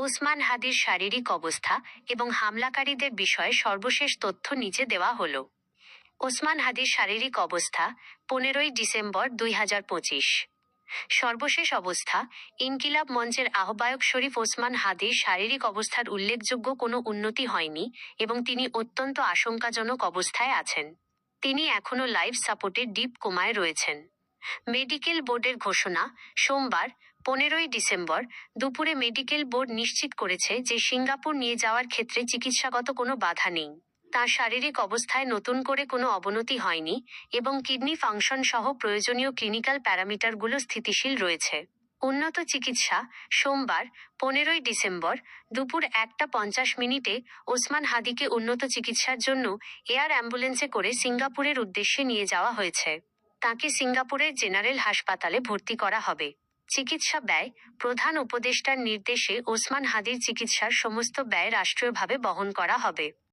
ওসমান হাদির শারীরিক অবস্থা এবং হামলাকারীদের বিষয়ে সর্বশেষ তথ্য নিচে দেওয়া হল। ওসমান হাদির শারীরিক অবস্থা পনেরোই ডিসেম্বর দুই হাজার পঁচিশ। সর্বশেষ অবস্থা, ইনকিলাব মঞ্চের আহ্বায়ক শরীফ ওসমান হাদির শারীরিক অবস্থার উল্লেখযোগ্য কোনো উন্নতি হয়নি এবং তিনি অত্যন্ত আশঙ্কাজনক অবস্থায় আছেন। তিনি এখনও লাইফ সাপোর্টের ডিপ কোমায় রয়েছেন। মেডিকেল বোর্ডের ঘোষণা সোমবার, পনেরোই ডিসেম্বর, দুপুরে মেডিকেল বোর্ড নিশ্চিত করেছে যে সিঙ্গাপুর নিয়ে যাওয়ার ক্ষেত্রে চিকিৎসাগত কোনো বাধা নেই। তাঁর শারীরিক অবস্থায় নতুন করে কোনো অবনতি হয়নি এবং কিডনি ফাংশন সহ প্রয়োজনীয় ক্লিনিক্যাল প্যারামিটারগুলো স্থিতিশীল রয়েছে। উন্নত চিকিৎসা সোমবার, পনেরোই ডিসেম্বর, দুপুর একটা পঞ্চাশ মিনিটে ওসমান হাদিকে উন্নত চিকিৎসার জন্য এয়ার অ্যাম্বুলেন্সে করে সিঙ্গাপুরের উদ্দেশ্যে নিয়ে যাওয়া হয়েছে। তাকে সিঙ্গাপুরের জেনারেল হাসপাতালে ভর্তি করা হবে। চিকিৎসা ব্যয়, প্রধান উপদেষ্টার নির্দেশে ওসমান হাদির চিকিৎসার সমস্ত ব্যয় রাষ্ট্রীয়ভাবে বহন করা হবে।